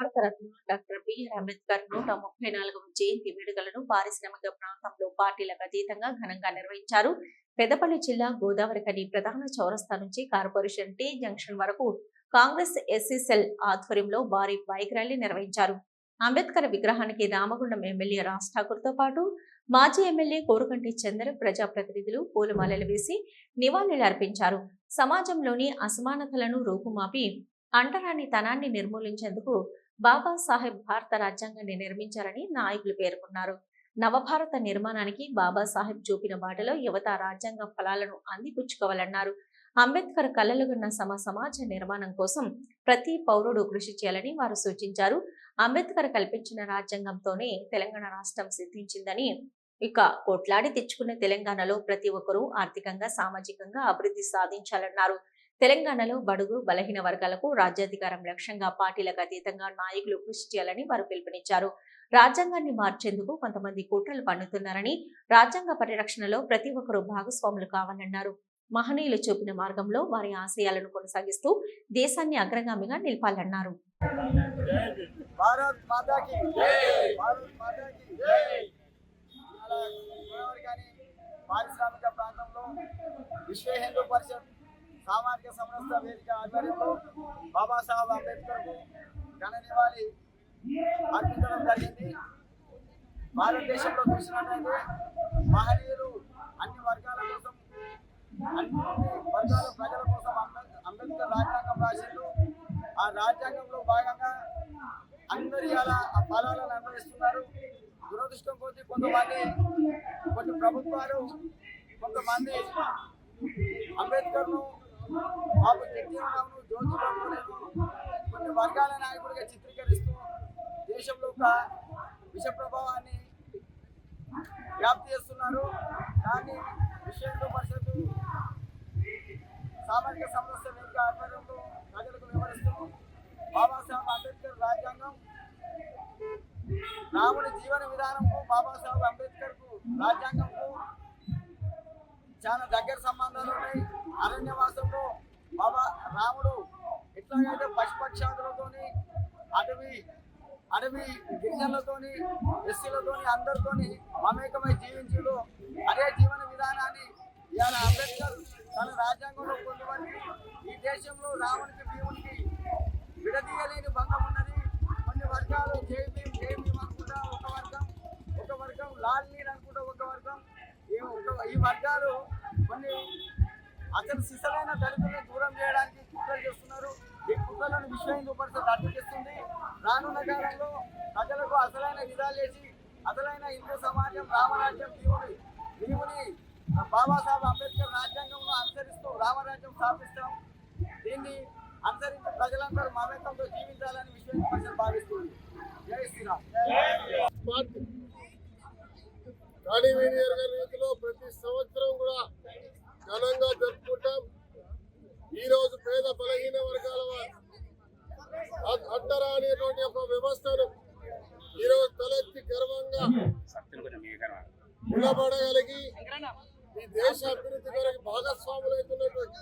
Bharat Ratna doctor BR Ambedkar నూట ముప్పై నాలుగవ జయంతి వేడుకలను పారిశ్రామిక ప్రాంతంలో పార్టీలకు అతీతంగా ఘనంగా నిర్వహించారు. పెద్దపల్లి జిల్లా గోదావరికని ప్రధాన చౌరస్తా నుంచి కార్పొరేషన్ టీ జంక్షన్ వరకు కాంగ్రెస్ ఎస్సీసెల్ ఆధ్వర్యంలో భారీ బైక్ ర్యాలీ నిర్వహించారు. అంబేద్కర్ విగ్రహానికి రామగుండం ఎమ్మెల్యే రాజ్ ఠాకూర్తో పాటు మాజీ ఎమ్మెల్యే కోరుకంటి చంద్ర ప్రజాప్రతినిధులు పూలమాలలు వేసి నివాళులు అర్పించారు. సమాజంలోని అసమానతలను రూపుమాపి అంటరాని తనాన్ని నిర్మూలించేందుకు బాబాసాహెబ్ భారత రాజ్యాంగాన్ని నిర్మించారని నాయకులు పేర్కొన్నారు. నవభారత నిర్మాణానికి బాబాసాహెబ్ చూపిన బాటలో యువత రాజ్యాంగ ఫలాలను అందిపుచ్చుకోవాలన్నారు. అంబేద్కర్ కలలుగన్న సమ సమాజ నిర్మాణం కోసం ప్రతి పౌరుడు కృషి చేయాలని వారు సూచించారు. అంబేద్కర్ కల్పించిన రాజ్యాంగంతోనే తెలంగాణ రాష్ట్రం సిద్ధించిందని ఇక కొట్లాడి తెచ్చుకున్న తెలంగాణలో ప్రతి ఒక్కరూ ఆర్థికంగా సామాజికంగా అభివృద్ధి సాధించాలన్నారు. తెలంగాణలో బడుగు బలహీన వర్గాలకు రాజ్యాధికారం లక్ష్యంగా పార్టీలకు అతీతంగా నాయకులు కృషి చేయాలని వారు పిలుపునిచ్చారు. రాజ్యాంగాన్ని మార్చేందుకు కొంతమంది కుట్రలు పన్నుతున్నారని రాజ్యాంగ పరిరక్షణలో ప్రతి ఒక్కరూ భాగస్వాములు కావాలన్నారు. మహనీయులు చూపిన మార్గంలో వారి ఆశయాలను కొనసాగిస్తూ దేశాన్ని అగ్రగామిగా నిలపాలన్నారు. పారిశ్రామిక ప్రాంతంలో విశ్వ హిందూ పరిషత్ సామాజిక సంస్థ వేదిక ఆధ్వర్యంలో బాబాసాహెబ్ అంబేద్కర్కు ఘన నివాళి అర్పించడం జరిగింది. భారతదేశంలో చూసినట్లయితే మహనీయులు అన్ని వర్గాల కోసం అన్ని వర్గాల ప్రజల కోసం అంబేద్- అంబేద్కర్ రాజ్యాంగం రాసిండు. ఆ రాజ్యాంగంలో భాగంగా అందరి అలా ఆ ఫలాలను అనుభవిస్తున్నారు దురదృష్టం పోతే కొంతమంది కొన్ని ప్రభుత్వాలు కొంతమంది అంబేద్కర్ను బాబు జగ్జీవనరావును జ్యోతిబాబును కొన్ని వర్గాల నాయకుడిగా చిత్రీకరిస్తూ దేశంలో ఒక విష ప్రభావాన్ని వ్యాప్తి చేస్తున్నారు. దాన్ని విషయంలో పరిషత్తు సామాజిక సమస్య వేదిక ఆధ్వర్యంలో ప్రజలకు వివరిస్తూ బాబాసాహెబ్ అంబేద్కర్ రాజ్యాంగం రాముడి జీవన విధానంకు బాబాసాహెబ్ అంబేద్కర్కు రాజ్యాంగంకు చాలా దగ్గర సంబంధాలు ఉన్నాయి. అరణ్యవాసంలో బాబా రాముడు ఎట్లాగైతే పశుపక్షాదులతోని అటవి అడవి గిరిజనులతోని ఎస్సీలతోని అందరితోని మమేకమై జీవించుడు. అదే జీవన విధానాన్ని ఇవాళ అంబేద్కర్ తన రాజ్యాంగంలో పొందుపరిచి ఈ దేశంలో రామునికి భీమునికి విడదీయలేని బంధం ఉన్నది. కొన్ని వర్గాలు జై భీమ్ జై భీమ్ అనుకుంటా ఒక వర్గం ఒక వర్గం లాల్ నీర్ అనుకుంటా ఒక వర్గం. ఈ ఈ వర్గాలు కొన్ని అసలు సిసలైన దళితులను దూరం చేయడానికి కుట్రలు చేస్తున్నారు. ఈ కుట్రలను విశ్వ హిందూ పరిషత్ అడ్డుకిస్తుంది రానున్న కాలంలో ప్రజలకు అసలైన విధాలు చేసి అసలైన హిందూ సమాజం రామరాజ్యం దీవుని భీముని బాబాసాహెబ్ అంబేద్కర్ రాజ్యాంగంలో అనుసరిస్తూ రామరాజ్యం స్థాపిస్తాం. దీన్ని అనుసరించి ప్రజలందరూ మమేకంతో జీవించాలని విశ్వ హిందూ పరిషత్ భావిస్తుంది. జై శ్రీరామ్. గారి రీతిలో ప్రతి ఘనంగా జరుపుకుంటాం. ఈ రోజు పేద బలహీన వర్గాల వారు అడ్- అడ్డరా అనేటువంటి ఒక వ్యవస్థను ఈ రోజు తలెత్తి గర్వంగా నిలబడగలిగి ఈ దేశ అభివృద్ధి కొరకు భాగస్వాములైతున్నటువంటి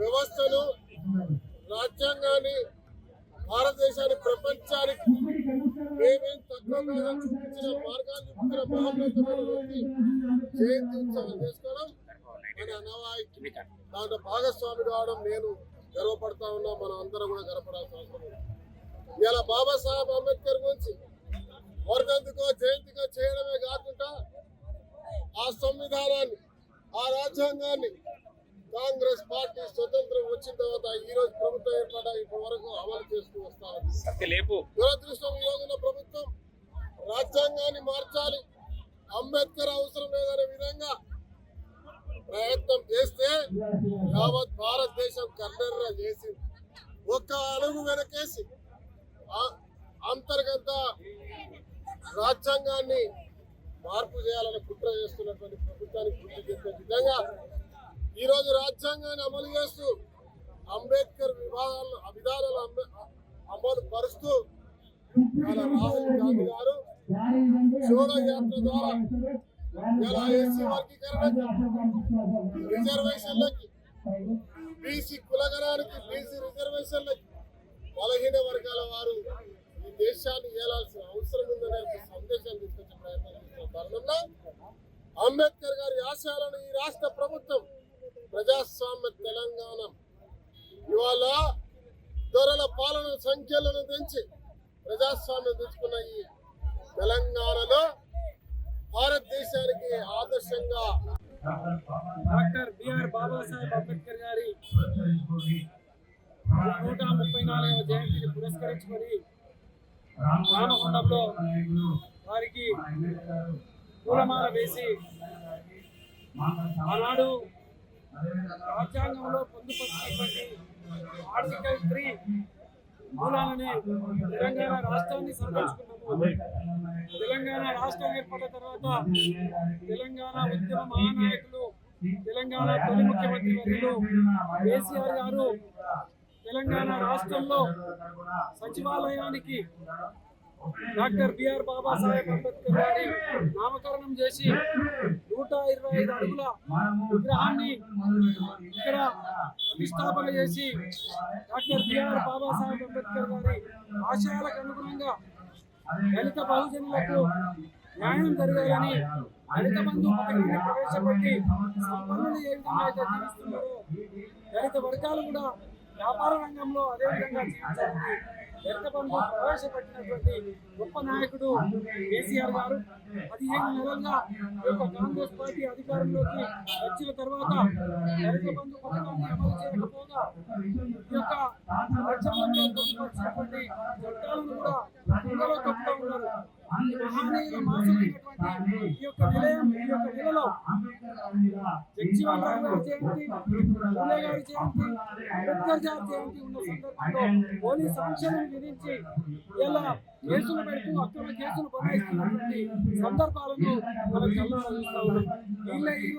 వ్యవస్థను రాజ్యాంగాన్ని భారతదేశాన్ని ప్రపంచానికి మేమేం తక్కువ చూపించిన మార్గాన్ని చూపించిన మహోన్నతమైన వ్యక్తి జయంతి ఉత్సవం చేసుకోవడం మన దాంట్లో భాగస్వామి కావడం నేను గర్వపడతా ఉన్నా మనం అందరం కూడా గర్వపడాల్సిన అవసరం ఇలా బాబాసాహెబ్ అంబేద్కర్ గురించి వర్ధంతికో జయంతికో చేయడమే కాకుండా ఆ సంవిధానాన్ని ఆ రాజ్యాంగాన్ని కాంగ్రెస్ పార్టీ స్వతంత్రం వచ్చిన తర్వాత ఈ రోజు ప్రభుత్వం ఏర్పడ్డ ఇప్పటి వరకు అమలు చేస్తూ వస్తా ఉంది. సత్యలేపు. దురదృష్టం ఈ రోజున ప్రభుత్వం రాజ్యాంగాన్ని మార్చాలి అంబేద్కర్ అవసరం లేదనే విధంగా ప్రయత్నం చేస్తే యావత్ భారతదేశం కన్నెర్ర చేసి ఒక్క అడుగు వెనకేసి ఆ- అంతర్గత రాజ్యాంగాన్ని మార్పు చేయాలని కుట్ర చేస్తున్నటువంటి ప్రభుత్వానికి గుర్తు చేసే విధంగా ఈరోజు రాజ్యాంగాన్ని అమలు చేస్తూ అంబేద్కర్ వివాదాలను విధానాలు అమలు పరుస్తూ మన రాహుల్ గాంధీ గారు జోడో యాత్ర ద్వారా ఇలా ఎస్సీ రిజర్వేషన్లకి బీసీ కులగణానికి బీసీ రిజర్వేషన్లకి బలహీన వర్గాల వారు ఈ దేశాన్ని ఏలాల్సిన అవసరం ఉందనే సందేశాన్ని తీసుకొచ్చే ప్రయత్నం చేస్తున్న తరుణంలో అంబేద్కర్ గారి ఆశయాలను ఈ రాష్ట్ర ప్రభుత్వం ప్రజాస్వామ్య తెలంగాణ ఇవాళ దొరల పాలన సంఖ్యలను పెంచి ప్రజాస్వామ్యం తెచ్చుకున్న ఈ తెలంగాణలో భారతదేశానికి ఆదర్శంగా డాక్టర్ బిఆర్ బాబాసాహెబ్ అంబేద్కర్ గారి నూట ముప్పై నాలుగవ జయంతిని పురస్కరించుకొని రామగుండంలో వారికి పూలమాల వేసి ఆనాడు రాజ్యాంగంలో పొందుపరిచినటువంటి ఆర్టికల్ త్రీ మూలాలని తెలంగాణ రాష్ట్రాన్ని సంరక్షించుకున్నాము తెలంగాణ రాష్ట్రం ఏర్పడిన తర్వాత తెలంగాణ ఉద్యమ మహానాయకులు తెలంగాణ తొలి ముఖ్యమంత్రి వర్యులు కేసీఆర్ గారు తెలంగాణ రాష్ట్రంలో సచివాలయానికి డాక్టర్ బిఆర్ బాబాసాహెబ్ అంబేద్కర్ గారి నామకరణం చేసి నూట ఇరవై ఐదు అడుగుల విగ్రహాన్ని ఇక్కడ ప్రతిష్టాపన చేసి డాక్టర్ బిఆర్ బాబాసాహెబ్ అంబేద్కర్ గారి ఆశయాలకు అనుగుణంగా దళిత బహుజనులకు న్యాయం జరగాలని దళిత బంధు పథకాన్ని ప్రవేశపెట్టి సంపన్నులు ఏ విధంగా అయితే జీవిస్తున్నారో దళిత వర్గాలు కూడా వ్యాపార రంగంలో అదేవిధంగా జీవించాలని దళిత ప్రవేశపెట్టినటువంటి గొప్ప నాయకుడు కేసీఆర్ గారు. పదిహేను నెలలుగా ఈ యొక్క కాంగ్రెస్ పార్టీ అధికారంలోకి వచ్చిన తర్వాత రైతు బంధు పథకాన్ని అమలు చేయకపోగా ఈ యొక్క రాజ్యాంగంలో పొందుపరిచినటువంటి చట్టాలను కూడా కుంగలో తప్పుతూ ఉన్నారు మహానీయుల మాసమైనటువంటి ఈ యొక్క నిలయం ఈ యొక్క నెలలో జగ్జీవన్ రామ్ జయంతి పూలే గారి జయంతి అంబేద్కర్ గారి జయంతి ఉన్న సందర్భంలో పోలీస్ విధించి ఇలా కేసులు పెడుతూ అక్రమ కేసులు బనాయిస్తున్నటువంటి సందర్భాలను మనం చూస్తా ఉన్నాం వీళ్ళే ఈ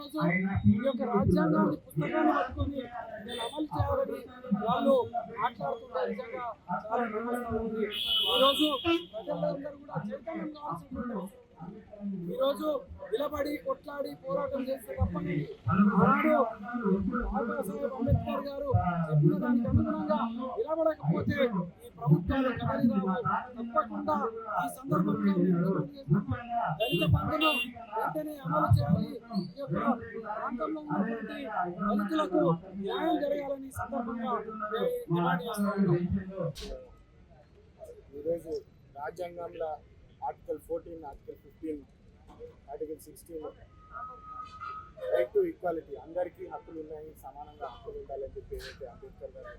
ఈ యొక్క రాజ్యాంగాన్ని పుస్తకాన్ని పట్టుకొని నేను అమలు చేయాలని వాళ్ళు మాట్లాడుతున్న నిజంగా చాలా ఉంది రోజు ప్రజలందరూ కూడా చైతన్యం కావాల్సింది ఈ నిలబడి కొట్లాడి పోరాటం చేస్తే తప్ప ఆనాడు బాబాసాహెబ్ అంబేద్కర్ గారు చెప్పిన దానికి అనుగుణంగా నిలబడకపోతే ఈ ప్రభుత్వాలు కదలిరావు తప్పకుండా ఈ సందర్భంగా దళిత పంటను వెంటనే అమలు చేయాలి. ఈ యొక్క ప్రాంతంలో ఉన్నటువంటి దళితులకు న్యాయం జరగాలని సందర్భంగా ఈరోజు రాజ్యాంగంలో article fourteen article fifteen article sixteen. Right to equality అందరికీ హక్కులు ఉన్నాయి సమానంగా హక్కులు ఉండాలని చెప్పి ఏదైతే అంబేద్కర్ గారు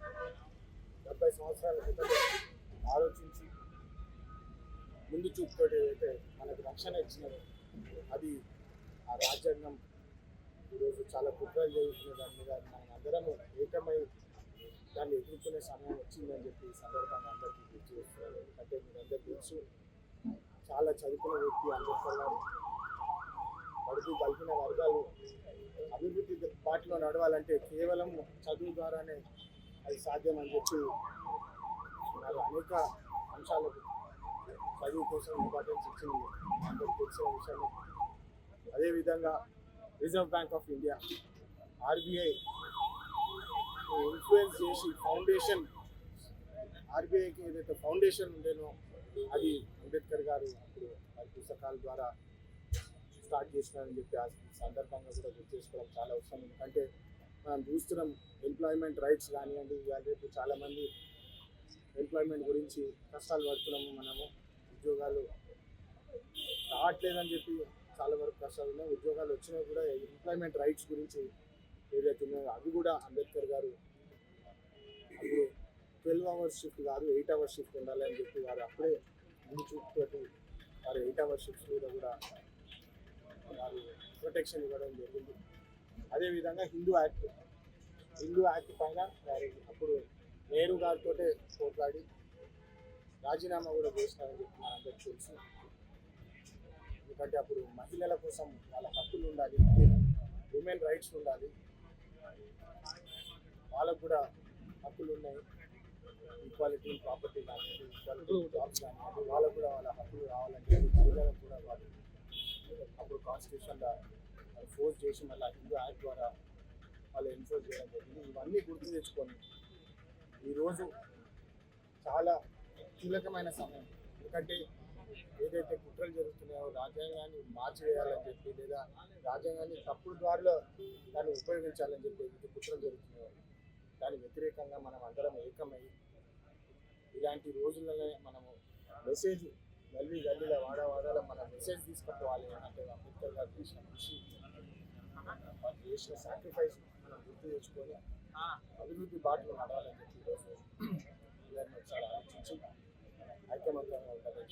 డెబ్బై సంవత్సరాల క్రితం ఆలోచించి ముందు చూపుతోటి ఏదైతే మనకు రక్షణ ఇచ్చినదో అది ఆ రాజ్యాంగం ఈరోజు చాలా కుట్రలు చేస్తున్న దాని మీద మనం అందరము ఏకమై దాన్ని ఎదుర్కొనే సమయం వచ్చిందని చెప్పి సందర్భంగా అందరికీ గుర్తు చేస్తున్నారు ఎందుకంటే మీరు అందరికీ తెలుసు. చాలా చదువుకున్న వ్యక్తి అంబేద్కర్ గారు కలిపిన వర్గాలు అభివృద్ధి బాటలో నడవాలంటే కేవలం చదువు ద్వారానే అది సాధ్యం అని చెప్పి నాకు అనేక అంశాలకు చదువు కోసం ఇంపార్టెన్స్ ఇచ్చింది. అందరికీ తెలిసిన విషయమే. అదేవిధంగా reserve bank of India RBI influence చేసి ఫౌండేషన్ ఆర్బీఐకి ఏదైతే ఫౌండేషన్ ఉండేనో అది అంబేద్కర్ గారు ఇప్పుడు వారి పుస్తకాల ద్వారా స్టార్ట్ చేసినారని చెప్పి ఆ సందర్భంగా కూడా గుర్తు చేసుకోవడం చాలా అవసరం. ఎందుకంటే మనం చూస్తున్నాం ఎంప్లాయ్మెంట్ రైట్స్ కానివ్వండి ఇవాళ రేపు చాలామంది ఎంప్లాయ్మెంట్ గురించి కష్టాలు పడుతున్నాము మనము. ఉద్యోగాలు రావట్లేదని చెప్పి చాలా వరకు కష్టాలు ఉన్నాయి. ఉద్యోగాలు వచ్చినా కూడా ఎంప్లాయ్మెంట్ రైట్స్ గురించి ఏదైతే ఉన్నాయో అవి కూడా అంబేద్కర్ గారు అప్పుడు ట్వెల్వ్ అవర్స్ షిఫ్ట్ కాదు ఎయిట్ అవర్స్ షిఫ్ట్ ఉండాలి అని చెప్పి వారు అప్పుడే ముందు చూపుతోటి వారు ఎయిట్ అవర్స్ షిఫ్ట్స్ మీద కూడా వారు ప్రొటెక్షన్ ఇవ్వడం జరిగింది. అదేవిధంగా హిందూ యాక్ట్ హిందూ యాక్ట్ పైన అప్పుడు నేరు గారితో పోట్లాడి రాజీనామా కూడా చేసినారని చెప్పి అందరికి తెలుసు. ఎందుకంటే అప్పుడు మహిళల కోసం వాళ్ళ హక్కులు ఉండాలి ఉమెన్ రైట్స్ ఉండాలి. వాళ్ళకు కూడా హక్కులు ఉన్నాయి. ఈక్వాలిటీ ప్రాపర్టీ కానివ్వండి ఈక్వాలిటీ జాబ్స్ కానివ్వండి వాళ్ళకు కూడా వాళ్ళ హక్కులు కావాలంటే మహిళలకు కూడా వాళ్ళు అప్పుడు కాన్స్టిట్యూషన్లో ఫోర్స్ చేసి మళ్ళీ హిందూ యాక్ట్ ద్వారా వాళ్ళు ఎన్ఫోర్స్ చేయడం జరిగింది. ఇవన్నీ గుర్తు తెచ్చుకొని ఈరోజు చాలా కీలకమైన సమయం. ఎందుకంటే ఏదైతే కుట్రలు జరుగుతున్నాయో రాజ్యాంగాన్ని మార్చివేయాలని చెప్పి లేదా రాజ్యాంగాన్ని తప్పుడు దారిలో దాన్ని ఉపయోగించాలని చెప్పి కుట్రలు జరుగుతున్నాయో దాని వ్యతిరేకంగా మనం అందరం ఏకమై ఇలాంటి రోజులనే మనము మెసేజ్ గల్లీ గల్లీలో వాడ వాడాలో మన మెసేజ్ తీసుకుపోవాలి అంటే అంబేద్కర్ గారు చేసిన కృషి. వారు చేసిన సాక్రిఫైస్ మనం గుర్తు తెచ్చుకొని అభివృద్ధి బాటలో నడవాలని చెప్పి ఈరోజు ఒకసారి ఆలోచించి ఐకమత్యంగా ఉండాలని